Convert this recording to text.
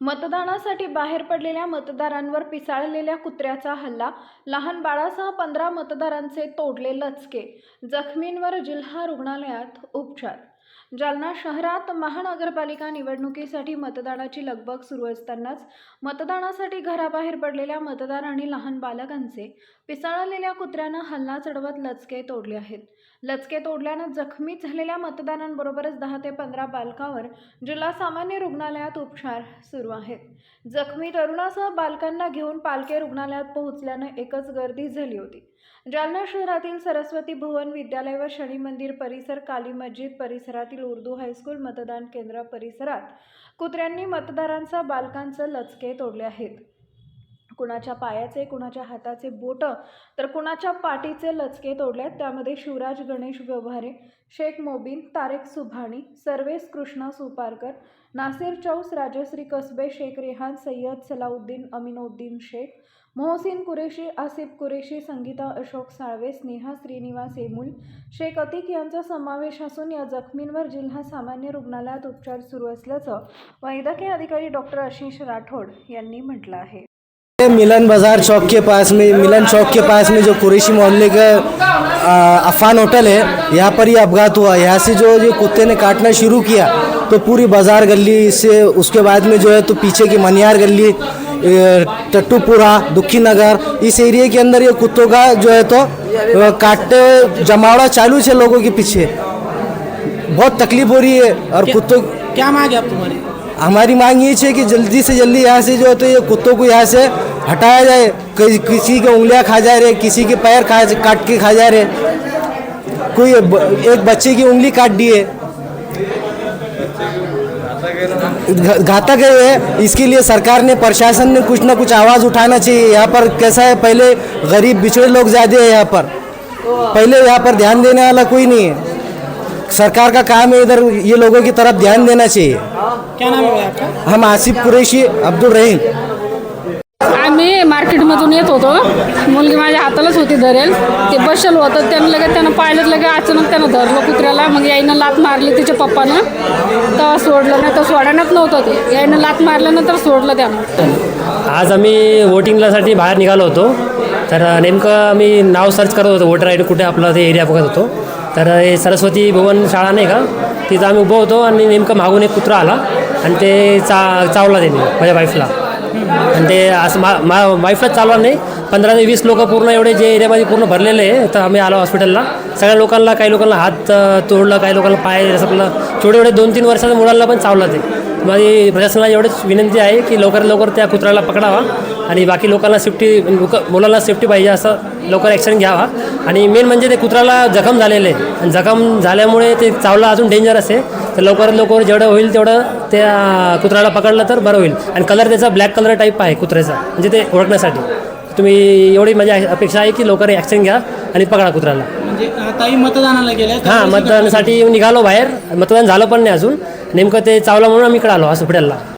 मतदानासाठी बाहेर पडलेल्या मतदारांवर पिसाळलेल्या कुत्र्याचा हल्ला लहान बाळासह पंधरा मतदारांचे तोडले लचके जखमींवर जिल्हा रुग्णालयात उपचार जालना शहरात महानगरपालिका निवडणुकीसाठी मतदानाची लगबग सुरू असतानाच मतदानासाठी घराबाहेर पडलेल्या मतदार आणि लहान बालकांचे पिसाळलेल्या कुत्र्यानं हल्ला चढवत लचके तोडले आहेत. लचके तोडल्यानं जखमी झालेल्या मतदारांबरोबरच दहा ते पंधरा बालकावर जिल्हा सामान्य रुग्णालयात उपचार सुरू आहेत. जखमी तरुणासह बालकांना घेऊन पालके रुग्णालयात पोहोचल्यानं एकच गर्दी झाली होती. जालना शहरातील सरस्वती भुवन विद्यालय व शनी मंदिर परिसर काली मस्जिद परिसरातील उर्दू हायस्कूल मतदान केंद्र परिसरात कुत्र्यांनी मतदारांचा बालकांचं लचके तोडले आहेत. कुणाच्या पायाचे कुणाच्या हाताचे बोट तर कुणाच्या पाठीचे लचके तोडलेत त्यामध्ये शिवराज गणेश व्यवहारे शेख मोबीन तारेक सुभाणी सर्वेस कृष्णा सुपारकर नासिर चौस राजश्री कसबे शेख रेहान सय्यद सलाउद्दीन अमिनउद्दीन शेख मोहसिन कुरेशी आसिफ कुरेशी संगीता अशोक साळवे स्नेहा श्रीनिवास एमुल शेख अतिक यांचा समावेश असून या जखमींवर जिल्हा सामान्य रुग्णालयात उपचार सुरू असल्याचं वैद्यकीय अधिकारी डॉक्टर आशिष राठोड यांनी म्हटलं आहे. मिलन बाजार चौक के पास में मिलन चौक के पास में जो कुरेशी मोहल्ले का अफान होटल है यहाँ पर ये अपघात हुआ। यहाँ से जो जो कुत्ते ने काटना शुरू किया तो पूरी बाजार गली से उसके बाद में जो है तो पीछे की मनियार गली टट्टूपुरा दुखी नगर इस एरिया के अंदर ये कुत्तों का जो है तो काटते जमावड़ा चालू है लोगों के पीछे। बहुत तकलीफ़ हो रही है और कुत्तों क्या मांगे आप तुम्हारी? हमारी मांग ये है कि जल्दी से जल्दी यहाँ से जो है तो ये कुत्तों को यहाँ से हटाया जाए। कई किसी के उंगलियाँ खा जा रहे किसी के पैर खा काट के खा जा रहे। कोई एक बच्चे की उंगली काट दी है। घातक है इसके लिए सरकार ने प्रशासन ने कुछ ना कुछ आवाज़ उठाना चाहिए। यहाँ पर कैसा है पहले गरीब बिछड़े लोग ज़्यादा है यहाँ पर। पहले यहाँ पर ध्यान देने वाला कोई नहीं है। सरकार का काम है इधर ये लोगों की तरफ़ ध्यान देना चाहिए। क्या नाम है आपका? हम आसिफ कुरैशी अब्दुल रहीम। आम्ही येत होतो. मुलगी माझ्या हातालाच होती धरेल. ते बसेल होतं. त्यानं लगेच त्यानं पाहिलं लगे अचानक त्यानं धरलं कुत्र्याला. मग याईनं लात मारली तिच्या पप्पानं. तर सोडलं नाही तर सोडण्यात नव्हतं ते. याईनं लात मारल्यानंतर सोडलं त्यानं. आज आम्ही वोटिंगलासाठी बाहेर निघालो होतो. तर नेमकं आम्ही नाव सर्च करत होतो. वोटर आय डी कुठे आपलं ते एरिया बघत होतो. तर हे सरस्वती भुवन शाळा नाही का? तिथं आम्ही उभं होतो आणि नेमकं मागून एक कुत्रा आला आणि ते चा चावला त्यांनी माझ्या वाईफला आणि ते असं मा मा वाईफलाच चालवा नाही. पंधरा ते वीस लोक पूर्ण एवढे जे एरियामध्ये पूर्ण भरलेले आहे तर आम्ही आलो हॉस्पिटलला सगळ्या लोकांना काही लोकांना हात तोडला तोडलं काही लोकांना पाय आपलं छोटे एवढे दोन तीन वर्षाच्या मुलांना पण चावलं ते. माझी प्रशासनाला एवढीच विनंती आहे की लवकरात लवकर त्या कुत्र्याला पकडावा आणि बाकी लोकांना सेफ्टी लोक मुलांना सेफ्टी पाहिजे असं लवकर ॲक्शन घ्यावा. आणि मेन म्हणजे ते कुत्र्याला जखम झालेले. आहे आणि जखम झाल्यामुळे ते चावला अजून डेंजर असे. तर लवकरात लवकर जेवढं होईल तेवढं त्या कुत्र्याला पकडलं तर बरं होईल. आणि कलर त्याचा ब्लॅक कलर टाईप आहे कुत्र्याचा. म्हणजे ते ओळखण्यासाठी. तुम्ही एवढी माझी अपेक्षा आहे की लवकर ॲक्शन घ्या आणि पकडा कुत्र्याला. म्हणजे मतदानाला गेल्या हां मतदानासाठी निघालो बाहेर. मतदान झालं पण नाही अजून. नेमकं ते चावलं म्हणून आम्ही इकडे आलो हॉस्पिटलला